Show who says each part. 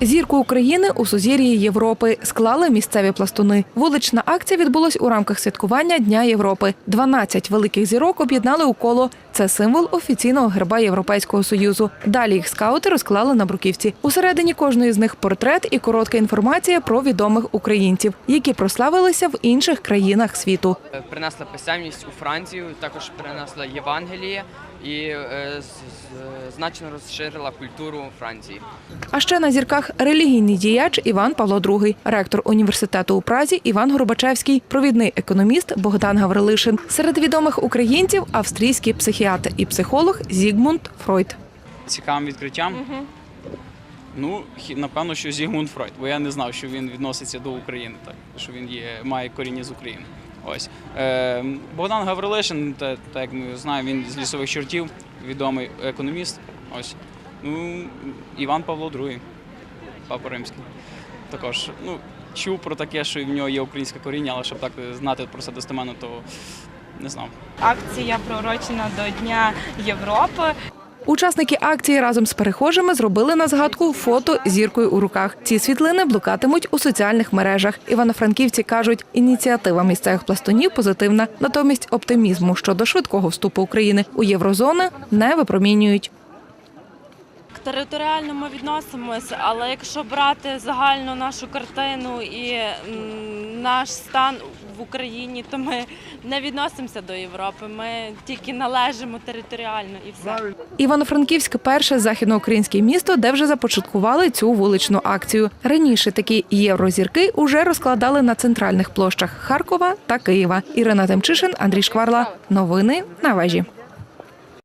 Speaker 1: Зірку України у сузір'ї Європи склали місцеві пластуни. Вулична акція відбулась у рамках святкування Дня Європи. 12 великих зірок об'єднали у коло. Це символ офіційного герба Європейського союзу. Далі їх скаути розклали на бруківці. Усередині кожної з них портрет і коротка інформація про відомих українців, які прославилися в інших країнах світу.
Speaker 2: Принесла писемність у Францію, також принесла Євангеліє і е, з- з- значно розширила культуру Франції.
Speaker 1: А ще на зірках релігійний діяч Іван Павло II, ректор університету у Празі Іван Горбачевський, провідний економіст Богдан Гаврилишин. Серед відомих українців австрійський психіатр і психолог Зігмунд Фройд.
Speaker 3: цікавим відкриттям. Ну, хі- напевно, що Зігмунд Фройд, бо я не знав, що він відноситься до України, так що він є, має коріння з України. Ось е, Богдан Гаврилишин, та, так як ми знаємо, він з лісових чортів, відомий економіст. Ось ну Іван Павло II, папа римський. Також ну чув про таке, що в нього є українське коріння, але щоб так знати про це достеменно, то не знав.
Speaker 4: Акція приурочена до Дня Європи.
Speaker 1: Учасники акції разом з перехожими зробили на згадку фото зіркою у руках. Ці світлини блукатимуть у соціальних мережах. Івано-франківці кажуть, ініціатива місцевих пластунів позитивна, натомість оптимізму щодо швидкого вступу України у єврозони не випромінюють.
Speaker 5: Територіально ми відносимося, але якщо брати загальну нашу картину і наш стан в Україні, то ми не відносимося до Європи. Ми тільки належимо територіально і все.
Speaker 1: Івано-Франківськ перше західноукраїнське місто, де вже започаткували цю вуличну акцію. Раніше такі єврозірки уже розкладали на центральних площах Харкова та Києва. Ірина Демчишин, Андрій Шкварла. Новини на вежі.